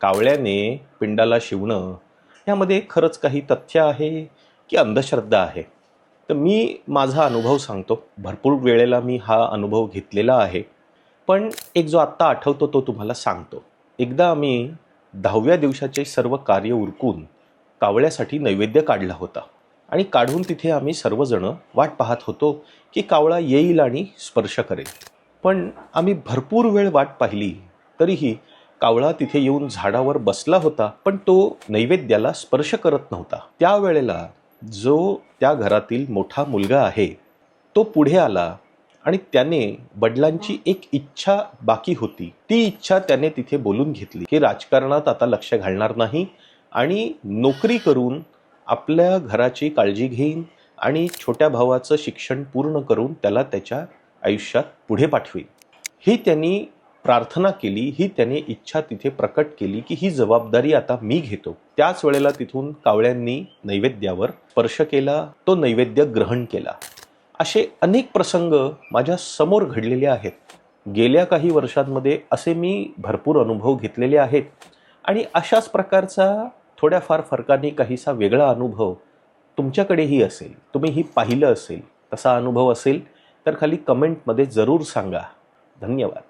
कावळ्याने पिंडाला शिवणं यामध्ये खरंच काही तथ्य आहे की अंधश्रद्धा आहे? तर मी माझा अनुभव सांगतो. भरपूर वेळेला मी हा अनुभव घेतलेला आहे. पण एक जो आत्ता आठवतो तो तुम्हाला सांगतो. एकदा आम्ही दहाव्या दिवसाचे सर्व कार्य उरकून कावळ्यासाठी नैवेद्य काढला होता. आणि काढून तिथे आम्ही सर्वजणं वाट पाहत होतो की कावळा येईल आणि स्पर्श करेल. पण आम्ही भरपूर वेळ वाट पाहिली तरीही कावळा तिथे येऊन झाडावर बसला होता पण तो नैवेद्याला स्पर्श करत नव्हता. त्यावेळेला जो त्या घरातील मोठा मुलगा आहे तो पुढे आला आणि त्याने वडिलांची एक इच्छा बाकी होती. ती इच्छा त्याने तिथे बोलून घेतली. की राजकारणात आता लक्ष घालणार नाही आणि नोकरी करून आपल्या घराची काळजी घेईन आणि छोट्या भावाचं शिक्षण पूर्ण करून त्याला त्याच्या आयुष्यात पुढे पाठवेन. ही त्यांनी प्रार्थना केली ही त्याने इच्छा तिथे प्रकट केली की ही जबाबदारी आता मी घेतो. त्याच वेळेला तिथून कावळ्यांनी नैवेद्यावर स्पर्श केला तो नैवेद्य ग्रहण केला. असे अनेक प्रसंग माझ्यासमोर घडलेले आहेत. गेल्या काही वर्षांमध्ये असे मी भरपूर अनुभव घेतलेले आहेत आणि अशाच प्रकारचा थोड्याफार फरकाने काहीसा वेगळा अनुभव तुमच्याकडेही असेल तुम्ही ही पाहिलं असेल तसा अनुभव असेल तर खाली कमेंटमध्ये जरूर सांगा. धन्यवाद.